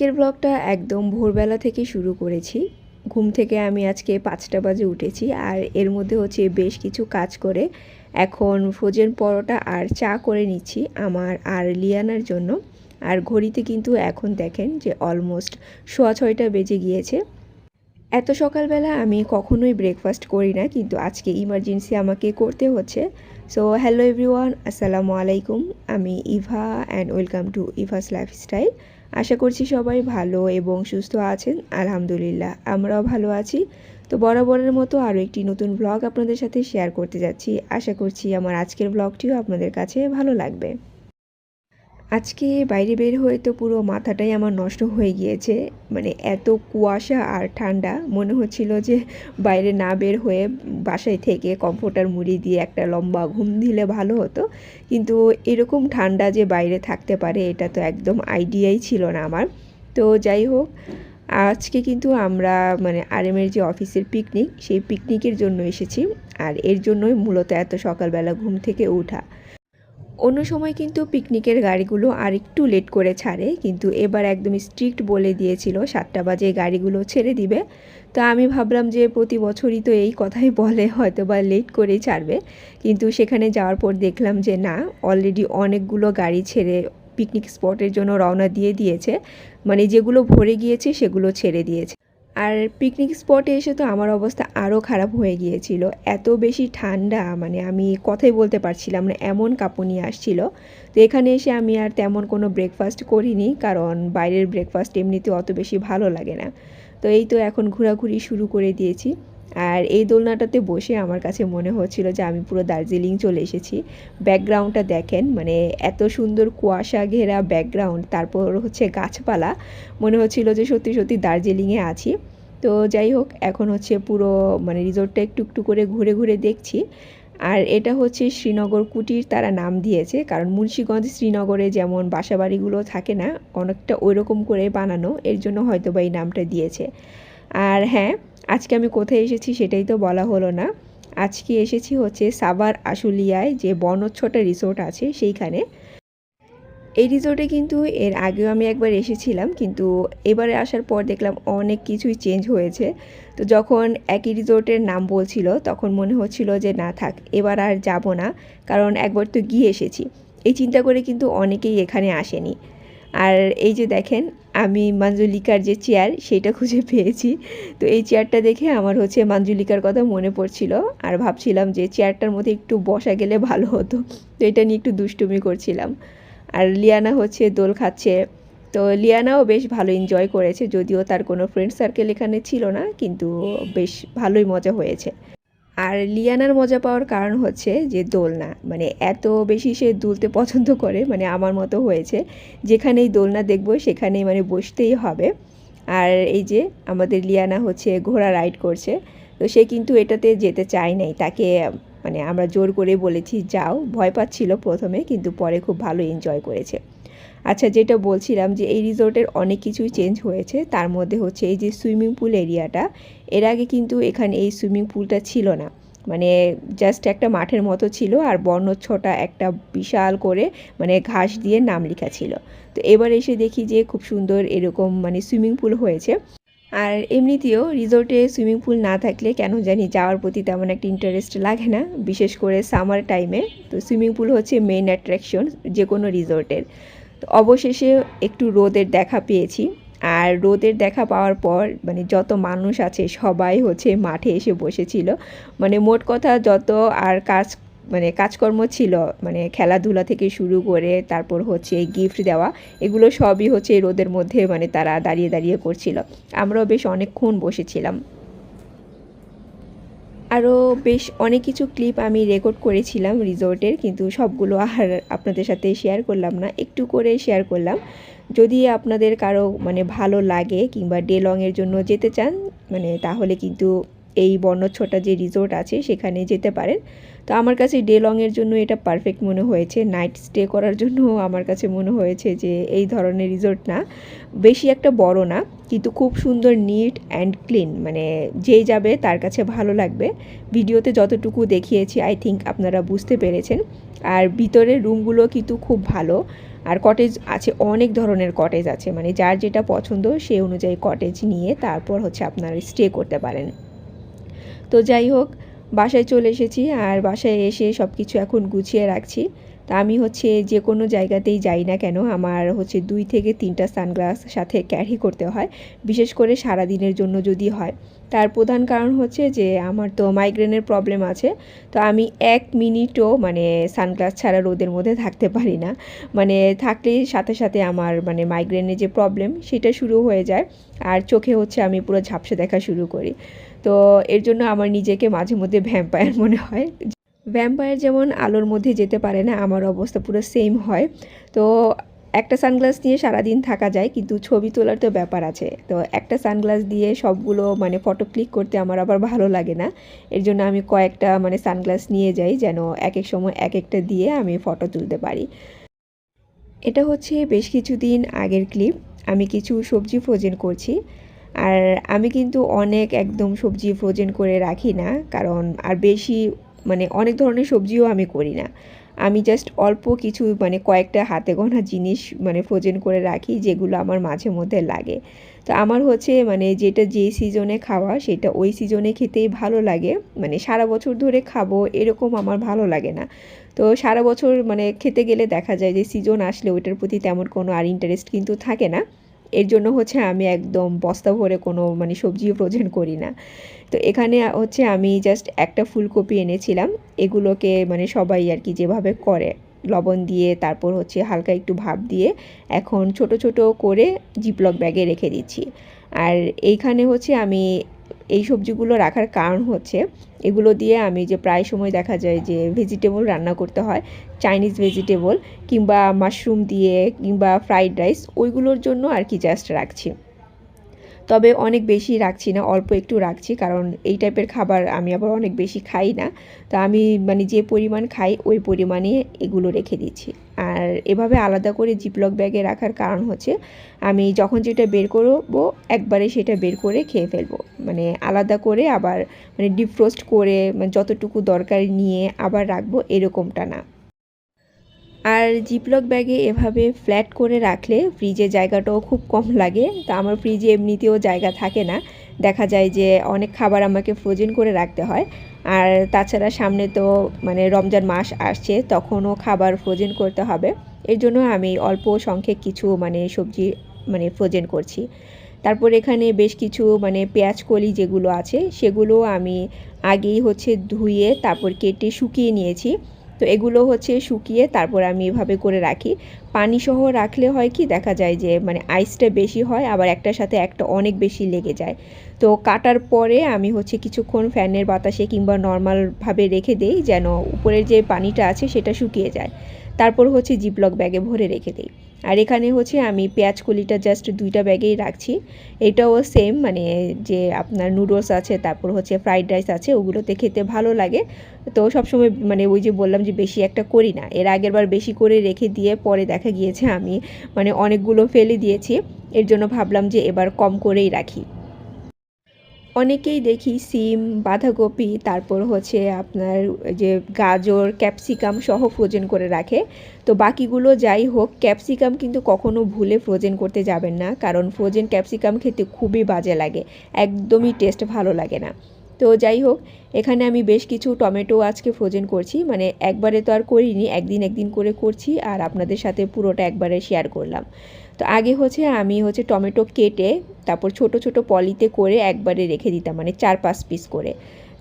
আজকের ব্লগটা একদম ভোরবেলা থেকে শুরু করেছি। ঘুম থেকে আমি আজকে পাঁচটা বাজে উঠেছি আর এর মধ্যে হচ্ছে বেশ কিছু কাজ করে এখন ফ্রোজেন পরোটা আর চা করে নিচ্ছি আমার আর লিয়ানার জন্য। আর ঘড়িতে কিন্তু এখন দেখেন যে অলমোস্ট সোয়া ছয়টা বেজে গিয়েছে। এত সকালবেলা আমি কখনোই ব্রেকফাস্ট করি না, কিন্তু আজকে ইমার্জেন্সি আমাকে করতে হচ্ছে। সো হ্যালো এভরিওয়ান আসসালামু আলাইকুম। আমি Eva and welcome to Eva's lifestyle আশা করছি সবাই ভালো এবং সুস্থ আছেন, আলহামদুলিল্লাহ। আমরাও ভালো আছি। তো বরাবরের মতো আরও একটি নতুন ব্লগ আপনাদের সাথে শেয়ার করতে যাচ্ছি। আশা করছি আমার আজকের ব্লগটিও আপনাদের কাছে ভালো লাগবে। আজকে বাইরে বের হয়ে তো পুরো মাথাটাই আমার নষ্ট হয়ে গিয়েছে। মানে এত কুয়াশা আর ঠান্ডা, মনে হচ্ছিল যে বাইরে না বের হয়ে বাসায় থেকে কমফোর্টার মুড়ি দিয়ে একটা লম্বা ঘুম দিলে ভালো হতো। কিন্তু এরকম ঠান্ডা যে বাইরে থাকতে পারে, এটা তো একদম আইডিয়াই ছিল না আমার। তো যাই হোক, আজকে কিন্তু আমরা মানে আরএমের যে অফিসের পিকনিক, সেই পিকনিকের জন্য এসেছি। আর এর জন্যই মূলত এত সকালবেলা ঘুম থেকে ওঠা। অন্য সময় কিন্তু পিকনিকের গাড়িগুলো আর একটু লেট করে ছাড়ে, কিন্তু এবার একদম স্ট্রিক্ট বলে দিয়েছিল, সাতটা বাজে গাড়িগুলো ছেড়ে দিবে। তো আমি ভাবলাম যে প্রতি বছরই তো এই কথাই বলে হয়তো বা লেট করেই ছাড়বে। কিন্তু সেখানে যাওয়ার পর দেখলাম যে না অলরেডি অনেকগুলো গাড়ি ছেড়ে পিকনিক স্পটের জন্য রওনা দিয়ে দিয়েছে। মানে যেগুলো ভরে গিয়েছে সেগুলো ছেড়ে দিয়েছে। আর পিকনিক স্পটে এসে তো আমার অবস্থা আরও খারাপ হয়ে গিয়েছিল। এত বেশি ঠান্ডা মানে আমি কথাই বলতে পারছিলাম না, এমন কাঁপুনি আসছিল। তো এখানে এসে আমি আর তেমন কোনো ব্রেকফাস্ট করিনি, কারণ বাইরের ব্রেকফাস্ট এমনিতে অত বেশি ভালো লাগে না। তো এই তো এখন ঘোরাঘুরি শুরু করে দিয়েছি। আর এই দোলনাটাতে বসে আমার কাছে মনে হচ্ছিল যে আমি পুরো দার্জিলিং চলে এসেছি। ব্যাকগ্রাউন্ডটা দেখেন মানে এত সুন্দর কুয়াশা ঘেরা ব্যাকগ্রাউন্ড, তারপর হচ্ছে গাছপালা। মনে হচ্ছিল যে সত্যি সত্যি দার্জিলিংয়ে আছি। তো যাই হোক, এখন হচ্ছে পুরো মানে রিসোর্টটা একটু একটু করে ঘুরে ঘুরে দেখছি। আর এটা হচ্ছে শ্রীনগর কুটির তারা নাম দিয়েছে, কারণ মুন্সীগঞ্জ, শ্রীনগরে যেমন বাসাবাড়িগুলো থাকে না, অনেকটা ওই রকম করে বানানো, এর জন্য হয়তো বা এই নামটা দিয়েছে। আর হ্যাঁ আজকে আমি কোথায় এসেছি সেটাই তো বলা হলো না। আজকে এসেছি হচ্ছে সাবার আশুলিয়ায়, যে বনচ্ছটা রিসোর্ট আছে সেইখানে। এই রিসোর্টে কিন্তু এর আগেও আমি একবার এসেছিলাম, কিন্তু এবারে আসার পর দেখলাম অনেক কিছুই চেঞ্জ হয়েছে। তো যখন একই রিসোর্টের নাম বলছিল, তখন মনে হচ্ছিল যে না থাক, এবার আর যাব না, কারণ একবার তো গিয়ে এসেছি। এই চিন্তা করে কিন্তু অনেকেই এখানে আসেনি। আর এই যে দেখেন, আমি মাঞ্জুলিকার যে চেয়ার সেটা খুঁজে পেয়েছি। তো এই চেয়ারটা দেখে আমার হচ্ছে মাঞ্জুলিকার কথা মনে পড়ছিল, আর ভাবছিলাম যে চেয়ারটার মধ্যে একটু বসা গেলে ভালো হতো। তো এটা নিয়ে একটু দুষ্টুমি করছিলাম। আর লিয়ানা হচ্ছে, দোল খাচ্ছে। তো লিয়ানাও বেশ ভালো এনজয় করেছে, যদিও তার কোনো ফ্রেন্ড সার্কেল এখানে ছিল না, কিন্তু বেশ ভালোই মজা হয়েছে। আর লিয়ানার মজা পাওয়ার কারণ হচ্ছে যে দোলনা মানে এত বেশি সে দুলতে পছন্দ করে মানে আমার মতো হয়েছে। যেখানেই দোলনা দেখব, সেখানেই মানে বসতেই হবে। আর এই যে আমাদের লিয়ানা হচ্ছে ঘোড়া রাইড করছে, তো সে কিন্তু এটাতে যেতে চায় নাই, তাকে মানে আমরা জোর করে বলেছি, যাও। ভয় পাচ্ছিল প্রথমে, কিন্তু পরে খুব ভালো এনজয় করেছে। আচ্ছা যেটা বলছিলাম যে, এই রিসোর্টের অনেক কিছুই চেঞ্জ হয়েছে। তার মধ্যে হচ্ছে এই যে সুইমিং পুল এরিয়াটা, এর আগে কিন্তু এখানে এই সুইমিং পুলটা ছিল না। মানে জাস্ট একটা মাঠের মতো ছিল আর বর্ণচ্ছটা একটা বিশাল করে মানে ঘাস দিয়ে নাম লেখা ছিল। তো এবার এসে দেখি যে, খুব সুন্দর এরকম মানে সুইমিং পুল হয়েছে। আর এমনিতেও রিসোর্টে সুইমিং পুল না থাকলে কেন জানি যাওয়ার প্রতি তেমন একটা ইন্টারেস্ট লাগে না, বিশেষ করে সামার টাইমে তো সুইমিং পুল হচ্ছে মেইন অ্যাট্রাকশন যে কোনো রিসোর্টের। তো অবশেষে একটু রোদের দেখা পেয়েছি। আর রোদের দেখা পাওয়ার পর মানে যত মানুষ আছে সবাই হচ্ছে মাঠে এসে বসেছিল। মানে মোট কথা যত আর কাজ মানে কাজকর্ম ছিল মানে খেলাধুলা থেকে শুরু করে তারপর হচ্ছে গিফট দেওয়া, এগুলো সবই হচ্ছে রোদের মধ্যে মানে তারা দাঁড়িয়ে দাঁড়িয়ে করছিল। আমরাও বেশ অনেকক্ষণ বসেছিলাম। আরও বেশ অনেক কিছু ক্লিপ আমি রেকর্ড করেছিলাম রিসোর্টের, কিন্তু সবগুলো আর আপনাদের সাথে শেয়ার করলাম না, একটু করে শেয়ার করলাম। যদি আপনাদের কারও মানে ভালো লাগে কিংবা ডে লংয়ের জন্য যেতে চান মানে তাহলে কিন্তু এই বর্ণচ্ছটা যে রিসোর্ট আছে সেখানে যেতে পারেন। তো আমার কাছে ডে লংয়ের জন্য এটা পারফেক্ট মনে হয়েছে। নাইট স্টে করার জন্য আমার কাছে মনে হয়েছে যে এই ধরনের রিসোর্ট না, বেশি একটা বড় না, কিন্তু খুব সুন্দর নিট অ্যান্ড ক্লিন মানে যেই যাবে তার কাছে ভালো লাগবে। ভিডিওতে যতটুকু দেখিয়েছি আই থিঙ্ক আপনারা বুঝতে পেরেছেন। আর ভিতরের রুমগুলো কিন্তু খুব ভালো। আর কটেজ আছে, অনেক ধরনের কটেজ আছে। মানে যার যেটা পছন্দ, সেই অনুযায়ী কটেজ নিয়ে তারপর হচ্ছে আপনারা স্টে করতে পারেন। তো যাই হোক বাসায় চলে এসেছি আর বাসায় এসে সব কিছু এখন গুছিয়ে রাখছি। তা আমি হচ্ছে যে কোনো জায়গাতেই যাই না কেন, আমার হচ্ছে দুই থেকে তিনটা সানগ্লাস সাথে ক্যারি করতে হয়, বিশেষ করে সারা দিনের জন্য যদি হয়। তার প্রধান কারণ হচ্ছে যে আমার তো মাইগ্রেনের প্রবলেম আছে, তো আমি এক মিনিটও মানে সানগ্লাস ছাড়া রোদের মধ্যে থাকতে পারি না। মানে থাকলেই সাথে সাথে আমার মানে মাইগ্রেনের যে প্রবলেম সেটা শুরু হয়ে যায়, আর চোখে হচ্ছে আমি পুরো ঝাপসা দেখা শুরু করি। তো এর জন্য আমার নিজেকে মাঝে মধ্যে ভ্যাম্পায়ার মনে হয়। ভ্যাম্পায়ার যেমন আলোর মধ্যে যেতে পারে না, আমার অবস্থা পুরো সেম হয়। তো একটা সানগ্লাস নিয়ে সারাদিন থাকা যায়, কিন্তু ছবি তোলার তো ব্যাপার আছে। তো একটা সানগ্লাস দিয়ে সবগুলো মানে ফটো ক্লিক করতে আমার আবার ভালো লাগে না। এর জন্য আমি কয়েকটা মানে সানগ্লাস নিয়ে যাই যেন এক এক সময় এক একটা দিয়ে আমি ফটো তুলতে পারি। এটা হচ্ছে বেশ কিছুদিন আগের ক্লিপ আমি কিছু সবজি ফ্রোজেন করছি। আর আমি কিন্তু অনেক একদম সবজি ফ্রোজেন করে রাখি না, কারণ আর বেশি মানে অনেক ধরনের সবজিও আমি করি না। আমি জাস্ট অল্প কিছু মানে কয়েকটা হাতে গোনা জিনিস মানে ফ্রোজেন করে রাখি যেগুলো আমার মাঝে মধ্যে লাগে। তো আমার হচ্ছে মানে যেটা যে সিজনে খাওয়া সেটা ওই সিজনে খেতেই ভালো লাগে। মানে সারা বছর ধরে খাব এরকম আমার ভালো লাগে না। তো সারা বছর মানে খেতে গেলে দেখা যায় যে সিজন আসলে ওইটার প্রতি তেমন কোনো আর ইন্টারেস্ট কিন্তু থাকে না। এর জন্য হচ্ছে আমি একদম বস্তা ভরে কোনো মানে সবজিও ফ্রোজেন করি না। তো এখানে হচ্ছে আমি জাস্ট একটা ফুলকপি এনেছিলাম, এগুলোকে মানে সবাই আর কি যেভাবে করে, লবণ দিয়ে, তারপর হচ্ছে হালকা একটু ভাপ দিয়ে এখন ছোট ছোট করে জিপলক ব্যাগে রেখে দিচ্ছি। আর এইখানে হচ্ছে আমি এই সবজিগুলো রাখার কারণ হচ্ছে এগুলো দিয়ে আমি যে প্রায় সময় দেখা যায় যে ভেজিটেবল রান্না করতে হয় চাইনিজ ভেজিটেবল কিংবা মাশরুম দিয়ে কিংবা ফ্রাইড রাইস ওইগুলোর জন্য আর কি জাস্ট রাখছি। তবে অনেক বেশি রাখছি না, অল্প একটু রাখছি কারণ এই টাইপের খাবার আমি আবার অনেক বেশি খাই না। তো আমি মানে যে পরিমাণ খাই ওই পরিমাণে এগুলো রেখে দিচ্ছি। আর এভাবে আলাদা করে জিপলক ব্যাগে রাখার কারণ হচ্ছে আমি যখন যেটা বের করব একবারে সেটা বের করে খেয়ে ফেলব। মানে আলাদা করে আবার মানে ডিফ্রোস্ট করে মানে যতটুকু দরকার নিয়ে আবার রাখব এরকমটা না। আর জিপলক ব্যাগে এভাবে ফ্ল্যাট করে রাখলে ফ্রিজে জায়গাটাও খুব কম লাগে। তা আমার ফ্রিজে এমনিতেও জায়গা থাকে না। দেখা যায় যে অনেক খাবার আমাকে ফ্রোজেন করে রাখতে হয়। আর তাছাড়া সামনে তো মানে রমজান মাস আসছে, তখনও খাবার ফ্রোজেন করতে হবে। এর জন্য আমি অল্প সংখ্যক কিছু মানে সবজি মানে ফ্রোজেন করছি। তারপর এখানে বেশ কিছু মানে পেঁয়াজ কলি যেগুলো আছে, সেগুলো আমি আগেই হচ্ছে ধুয়ে তারপর কেটে শুকিয়ে নিয়েছি। তো এগুলো হচ্ছে শুকিয়ে তারপর আমি এভাবে করে রাখি। পানি সহ রাখলে হয় কি, দেখা যায় যে মানে আইসটা বেশি হয়, আবার একটার সাথে একটা অনেক বেশি লেগে যায়। তো কাটার পরে আমি হচ্ছে কিছুক্ষণ ফ্যানের বাতাসে কিংবা নর্মালভাবে রেখে দেই যেন উপরের যে পানিটা আছে সেটা শুকিয়ে যায়। তারপর হচ্ছে জিপলক ব্যাগে ভরে রেখে দিই। আর এখানে হচ্ছে আমি পেঁয়াজ কলিটা জাস্ট দুইটা ব্যাগেই রাখছি। এটাও সেম মানে যে আপনার নুডলস আছে, তারপর হচ্ছে ফ্রাইড রাইস আছে, ওগুলোতে খেতে ভালো লাগে। তো সবসময় মানে ওই যে বললাম যে বেশি একটা করি না। এর আগের বার বেশি করে রেখে দিয়ে পরে দেখা গিয়েছে আমি মানে অনেকগুলো ফেলে দিয়েছি। এর জন্য ভাবলাম যে এবার কম করেই রাখি। অনেকেই দেখি সিম, বাঁধাকপি, তারপর হচ্ছে আপনার যে গাজর, ক্যাপসিকাম সহ ফ্রোজেন করে রাখে। তো বাকিগুলো যাই হোক, ক্যাপসিকাম কিন্তু কখনো ভুলে ফ্রোজেন করতে যাবেন না, কারণ ফ্রোজেন ক্যাপসিকাম খেতে খুবই বাজে লাগে, একদমই টেস্ট ভালো লাগে না। তো যাই হোক, এখানে আমি বেশ কিছু টমেটো আজকে ফ্রোজেন করছি মানে একবারে তো আর করিনি, একদিন একদিন করে করছি, আর আপনাদের সাথে পুরোটা একবারে শেয়ার করলাম। তো আগে হচ্ছে আমি হচ্ছে টমেটো কেটে তারপর ছোট ছোট পলিতে করে একবারে রেখে দিতাম মানে চার পাঁচ পিস করে।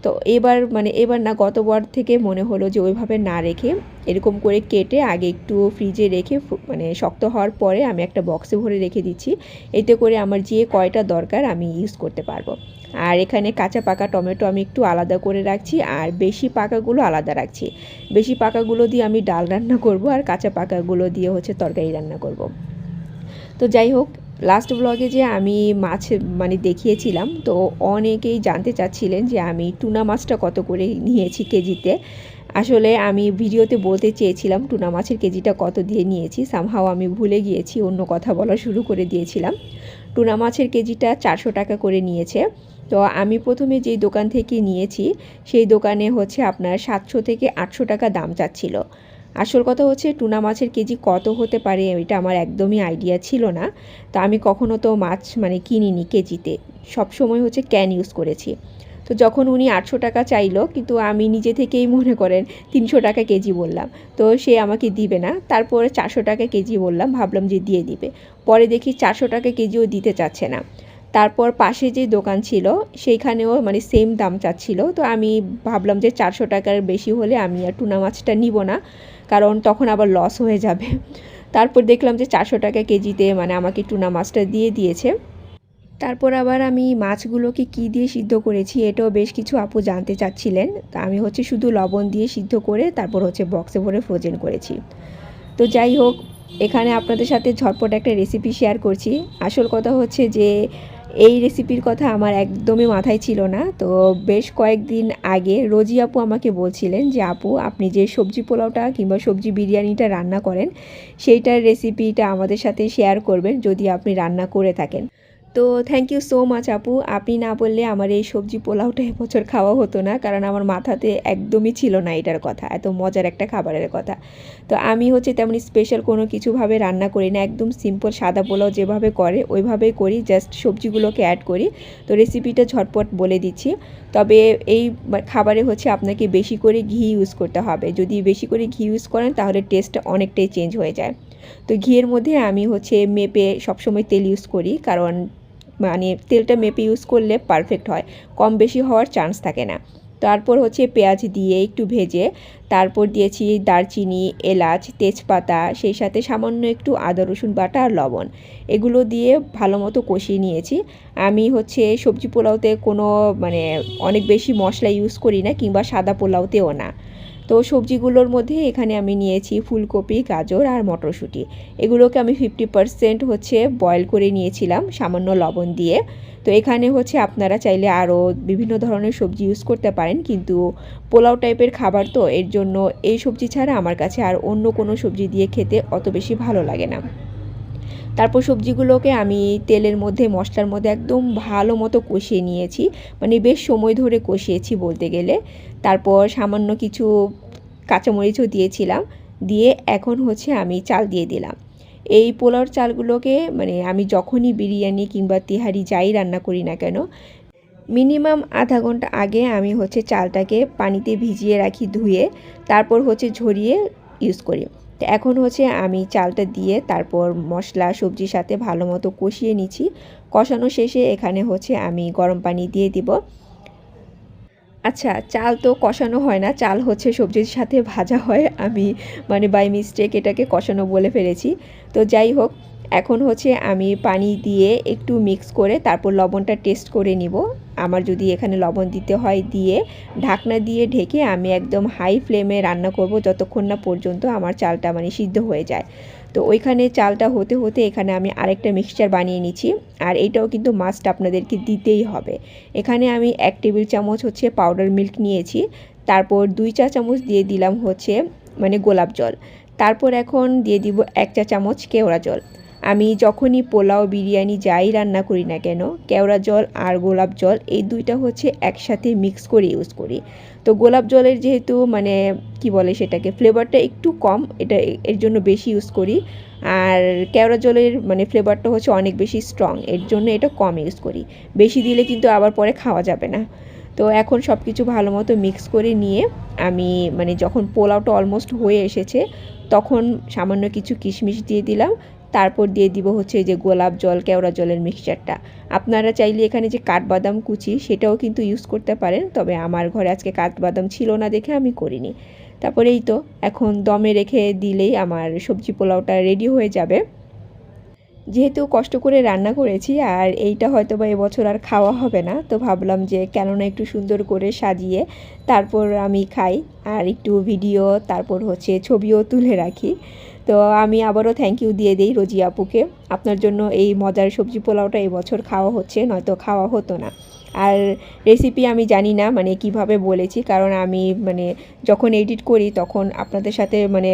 তো এবার মানে এবার না গতবার থেকে মনে হলো যে ওইভাবে না রেখে এরকম করে কেটে আগে একটু ফ্রিজে রেখে মানে শক্ত হওয়ার পরে আমি একটা বক্সে ভরে রেখে দিচ্ছি। এতে করে আমার যে কয়টা দরকার আমি ইউজ করতে পারব। আর এখানে কাঁচা পাকা টমেটো আমি একটু আলাদা করে রাখছি, আর বেশি পাকাগুলো আলাদা রাখছি। বেশি পাকাগুলো দিয়ে আমি ডাল রান্না করব, আর কাঁচা পাকাগুলো দিয়ে হচ্ছে তরকারি রান্না করব। তো যাই হোক লাস্ট ব্লগে যে আমি মাছ মানে দেখিয়েছিলাম, তো অনেকেই জানতে চাচ্ছিলেন যে আমি টুনা মাছটা কত করে নিয়েছি কেজিতে। আসলে আমি ভিডিওতে বলতে চেয়েছিলাম টুনা মাছের কেজিটা কত দিয়ে নিয়েছি। সামহাও আমি ভুলে গিয়েছি, অন্য কথা বলা শুরু করে দিয়েছিলাম। টুনা মাছের কেজিটা চারশো টাকা করে নিয়েছে। তো আমি প্রথমে যেই দোকান থেকে নিয়েছি, সেই দোকানে হচ্ছে আপনার সাতশো থেকে আটশো টাকা দাম চাচ্ছিল। আসল কথা হচ্ছে টুনা মাছের কেজি কত হতে পারে এটা আমার একদমই আইডিয়া ছিল না। তো আমি কখনো তো মাছ মানে কিনিনি কেজিতে। সব সময় হচ্ছে ক্যান ইউজ করেছি। তো যখন উনি আটশো টাকা চাইলো, কিন্তু আমি নিজে থেকেই মনে করেন তিনশো টাকা কেজি বললাম। তো সে আমাকে দিবে না। তারপরে চারশো টাকা কেজি বললাম, ভাবলাম যে দিয়ে দিবে। পরে দেখি চারশো টাকা কেজিও দিতে চাচ্ছে না। তারপর পাশে যে দোকান ছিল, সেইখানেও মানে সেম দাম চাচ্ছিল। তো আমি ভাবলাম যে চারশো টাকার বেশি হলে আমি আর টুনা মাছটা নিব না। কারণ তখন আবার লস হয়ে যাবে। তারপর দেখলাম যে চারশো টাকা কেজিতে মানে আমাকে টুনা মাছটা দিয়ে দিয়েছে। তারপর আবার আমি মাছগুলোকে কি দিয়ে সিদ্ধ করেছি এটাও বেশ কিছু আপু জানতে চাচ্ছিলেন। তা আমি হচ্ছে শুধু লবণ দিয়ে সিদ্ধ করে তারপর হচ্ছে বক্সে ভরে ফ্রোজেন করেছি। তো যাই হোক এখানে আপনাদের সাথে ঝটপট একটা রেসিপি শেয়ার করছি। আসল কথা হচ্ছে যে, এই রেসিপির কথা আমার একদমই মাথায় ছিল না। তো বেশ কয়েকদিন আগে রোজি আপু আমাকে বলছিলেন যে, আপু, আপনি যে সবজি পোলাওটা কিংবা সবজি বিরিয়ানিটা রান্না করেন, সেইটার রেসিপিটা আমাদের সাথে শেয়ার করবেন যদি আপনি রান্না করে থাকেন। তো থ্যাংক ইউ সো মাচ আপু। আপনি না বললে আমার এই সবজি পোলাওটা এবছর খাওয়া হতো না, কারণ আমার মাথাতে একদমই ছিল না এটার কথা, এত মজার একটা খাবারের কথা। তো আমি হচ্ছে তেমন স্পেশাল কোনো কিছুভাবে রান্না করি না, একদম সিম্পল সাদা পোলাও যেভাবে করে, ওইভাবেই করি জাস্ট সবজিগুলোকে অ্যাড করি। তো রেসিপিটা ঝটপট বলে দিচ্ছি। তবে এই খাবারে হচ্ছে আপনাকে বেশি করে ঘি ইউজ করতে হবে। যদি বেশি করে ঘি ইউজ করেন, তাহলে টেস্টটা অনেকটাই চেঞ্জ হয়ে যায়। তো ঘিয়ের মধ্যে আমি হচ্ছে মেপে সবসময় তেল ইউজ করি, কারণ মানে তেলটা মেপে ইউজ করলে পারফেক্ট হয়। কম বেশি হওয়ার চান্স থাকে না। তারপর হচ্ছে পেঁয়াজ দিয়ে একটু ভেজে তারপর দিয়েছি দারচিনি, এলাচ, তেজপাতা, সেই সাথে সামান্য একটু আদা, রসুন বাটা আর লবণ। এগুলো দিয়ে ভালো মতো কষিয়ে নিয়েছি। আমি হচ্ছে সবজি পোলাওতে কোনো মানে অনেক বেশি মশলা ইউজ করি না কিংবা সাদা পোলাওতেও না। তো সবজিগুলোর মধ্যে এখানে আমি নিয়েছি ফুলকপি, গাজর আর মটরশুঁটি। এগুলোকে আমি ফিফটি পারসেন্ট হচ্ছে বয়েল করে নিয়েছিলাম সামান্য লবণ দিয়ে। তো এখানে হচ্ছে আপনারা চাইলে আরও বিভিন্ন ধরনের সবজি ইউজ করতে পারেন, কিন্তু পোলাও টাইপের খাবার তো এর জন্য এই সবজি ছাড়া আমার কাছে আর অন্য কোনো সবজি দিয়ে খেতে অত বেশি ভালো লাগে না। তারপর সবজিগুলোকে আমি তেলের মধ্যে, মশলার মধ্যে একদম ভালো মতো কষিয়ে নিয়েছি মানে বেশ সময় ধরে কষিয়েছি বলতে গেলে। তারপর সামান্য কিছু কাঁচামরিচও দিয়েছিলাম, দিয়ে এখন হচ্ছে আমি চাল দিয়ে দিলাম। এই পোলাওর চালগুলোকে মানে আমি যখনই বিরিয়ানি কিংবা তিহারি যাই রান্না করি না কেন, মিনিমাম আধা ঘণ্টা আগে আমি হচ্ছে চালটাকে পানিতে ভিজিয়ে রাখি ধুয়ে, তারপর হচ্ছে ঝরিয়ে ইউজ করি। তো এখন হচ্ছে আমি চালটা দিয়ে তারপর মশলা, সবজির সাথে ভালো মতো কষিয়ে নিচ্ছি। কষানো শেষে এখানে হচ্ছে আমি গরম পানি দিয়ে দিব। আচ্ছা চাল তো কষানো হয় না, চাল হচ্ছে সবজির সাথে ভাজা হয়। আমি মানে বাই মিস্টেক এটাকে কষানো বলে ফেলেছি। তো যাই হোক, এখন হচ্ছে আমি পানি দিয়ে একটু মিক্স করে তারপর লবণটা টেস্ট করে নিব। আমার যদি এখানে লবণ দিতে হয় দিয়ে ঢাকনা দিয়ে ঢেকে আমি একদম হাই ফ্লেমে রান্না করব যতক্ষণ না পর্যন্ত আমার চালটা মানে সিদ্ধ হয়ে যায়। তো ওইখানে চালটা হতে হতে এখানে আমি আরেকটা মিক্সচার বানিয়ে নিচ্ছি। আর এটাও কিন্তু মাস্ট আপনাদেরকে দিতেই হবে। এখানে আমি এক টেবিল চামচ হচ্ছে পাউডার মিল্ক নিয়েছি। তারপর দুই চা চামচ দিয়ে দিলাম হচ্ছে মানে গোলাপ জল। তারপর এখন দিয়ে দিব এক চা চামচ কেওড়া জল। আমি যখনই পোলাও, বিরিয়ানি যাই রান্না করি না কেন, কেওড়া জল আর গোলাপ জল এই দুইটা হচ্ছে একসাথে মিক্স করে ইউজ করি। তো গোলাপ জলের যেহেতু মানে কি বলে সেটাকে ফ্লেভারটা একটু কম, এটা এর জন্য বেশি ইউজ করি। আর কেওড়া জলের মানে ফ্লেভারটা হচ্ছে অনেক বেশি স্ট্রং এর জন্য এটা কম ইউজ করি। বেশি দিলে কিন্তু আবার পরে খাওয়া যাবে না। তো এখন সব কিছু ভালো মতো মিক্স করে নিয়ে আমি মানে যখন পোলাওটা অলমোস্ট হয়ে এসেছে, তখন সামান্য কিছু কিশমিশ দিয়ে দিলাম। তারপর দিয়ে দিব হচ্ছে যে গোলাপ জল, কেওড়া জলের মিক্সচারটা আপনারা চাইলে এখানে যে কাঠবাদাম কুচি, সেটাও কিন্তু ইউজ করতে পারেন, তবে আমার ঘরে আজকে কাঠবাদাম ছিল না দেখে আমি করিনি। তারপরে এই তো, এখন দমে রেখে দিলেই আমার সবজি পোলাওটা রেডি হয়ে যাবে। যেহেতু কষ্ট করে রান্না করেছি, আর এইটা হয়তো বা এবছর আর খাওয়া হবে না, তো ভাবলাম যে কেননা একটু সুন্দর করে সাজিয়ে তারপর আমি খাই, আর একটু ভিডিও তারপর হচ্ছে ছবিও তুলে রাখি। তো আমি আবারও থ্যাংক ইউ দিয়ে দিই রোজি আপুকে। আপনার জন্য এই মজার সবজি পোলাওটা এবছর খাওয়া হচ্ছে, নয়তো খাওয়া হতো না। আর রেসিপি আমি জানি না মানে কীভাবে বলেছি, কারণ আমি মানে যখন এডিট করি তখন আপনাদের সাথে মানে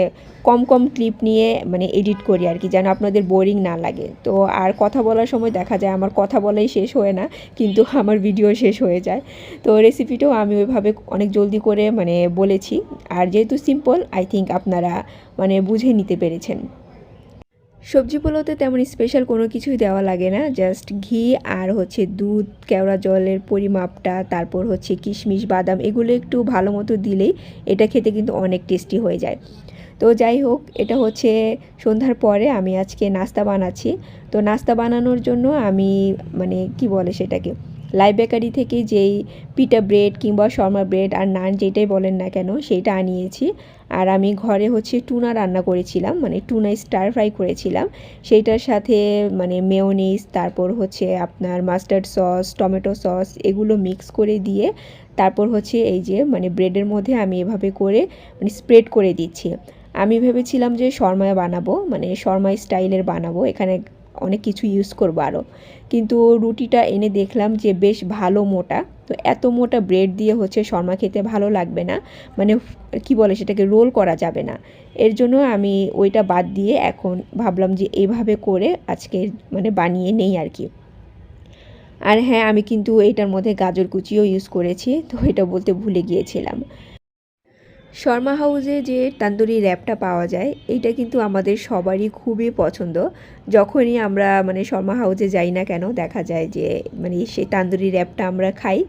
কম কম ক্লিপ নিয়ে মানে এডিট করি আর কি, যেন আপনাদের বোরিং না লাগে। তো আর কথা বলার সময় দেখা যায় আমার কথা বলাই শেষ হয় না, কিন্তু আমার ভিডিও শেষ হয়ে যায়। তো রেসিপিটাও আমি ওইভাবে অনেক জলদি করে মানে বলেছি। আর যেহেতু সিম্পল আই থিঙ্ক আপনারা মানে বুঝে নিতে পেরেছেন। সবজিগুলোতে তেমন স্পেশাল কোনো কিছুই দেওয়া লাগে না। জাস্ট ঘি আর হচ্ছে দুধ, কেওড়া জলের পরিমাপটা, তারপর হচ্ছে কিশমিশ, বাদাম, এগুলো একটু ভালো মতো দিলেই এটা খেতে কিন্তু অনেক টেস্টি হয়ে যায়। তো যাই হোক, এটা হচ্ছে সন্ধ্যার পরে আমি আজকে নাস্তা বানাচ্ছি। তো নাস্তা বানানোর জন্য আমি মানে কি বলে সেটাকে লাইভ বেকারি থেকে যেই পিটা ব্রেড কিংবা শর্মা ব্রেড আর নান যেটাই বলেন না কেন, সেইটা আনিয়েছি। আর আমি ঘরে হচ্ছে টুনা রান্না করেছিলাম মানে টুনা স্টার ফ্রাই করেছিলাম। সেইটার সাথে মানে মেয়োনিজ তারপর হচ্ছে আপনার মাস্টার্ড সস টমেটো সস এগুলো মিক্স করে দিয়ে তারপর হচ্ছে এই যে মানে ব্রেডের মধ্যে আমি এভাবে করে মানে স্প্রেড করে দিচ্ছি। আমি ভেবেছিলাম যে শর্মায় বানাবো মানে শর্মা স্টাইলের বানাবো, এখানে অনেক কিছু ইউজ করব আরও কিন্তু রুটিটা এনে দেখলাম যে বেশ ভালো মোটা। তো এত মোটা ব্রেড দিয়ে হচ্ছে শর্মা খেতে ভালো লাগবে না। মানে কি বলে সেটাকে রোল করা যাবে না। এর জন্য আমি ওইটা বাদ দিয়ে এখন ভাবলাম যে এইভাবে করে আজকে মানে বানিয়ে নেই আর কি। আর হ্যাঁ আমি কিন্তু এইটার মধ্যে গাজর কুচিও ইউজ করেছি, তো এটা বলতে ভুলে গিয়েছিলাম। শর্মা হাউসে যে তান্দুরি র্যাপটা পাওয়া যায়, এইটা কিন্তু আমাদের সবারই খুবই পছন্দ। যখনই আমরা মানে শর্মা হাউসে যাই না কেন, দেখা যায় যে মানে সেই তান্দুরি র্যাপটা আমরা খাই।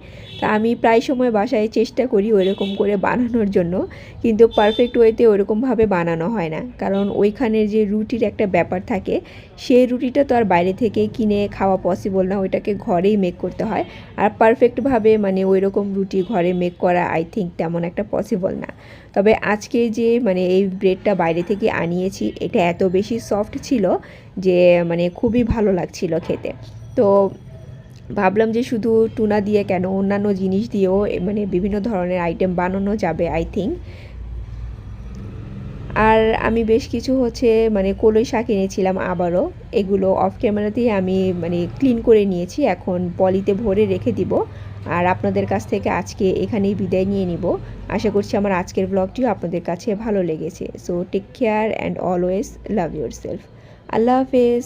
তা আমি প্রায় সময় বাসায় চেষ্টা করি ওইরকম করে বানানোর জন্য, কিন্তু পারফেক্ট ওয়েতে ওইরকমভাবে বানানো হয় না। কারণ ওইখানের যে রুটির একটা ব্যাপার থাকে সেই রুটিটা তো আর বাইরে থেকে কিনে খাওয়া পসিবল না, ওইটাকে ঘরেই মেক করতে হয়। আর পারফেক্টভাবে মানে ওই রকম রুটি ঘরে মেক করা আই থিঙ্ক তেমন একটা পসিবল না। তবে আজকে যে মানে এই ব্রেডটা বাইরে থেকে আনিয়েছি, এটা এত বেশি সফট ছিল যে মানে খুবই ভালো লাগছিল খেতে। তো ভাবলাম যে শুধু টুনা দিয়ে কেন অন্যান্য জিনিস দিয়েও মানে বিভিন্ন ধরনের আইটেম বানানো যাবে আই থিঙ্ক আর আমি বেশ কিছু হচ্ছে মানে কলই শাক এনেছিলাম আবারও। এগুলো অফ ক্যামেরাতেই আমি মানে ক্লিন করে নিয়েছি। এখন পলিতে ভরে রেখে দিব। আর আপনাদের কাছ থেকে আজকে এখানেই বিদায় নিয়ে নিব। আশা করছি আমার আজকের ব্লগটিও আপনাদের কাছে ভালো লেগেছে। So take care and always love yourself আল্লাহ হাফেজ।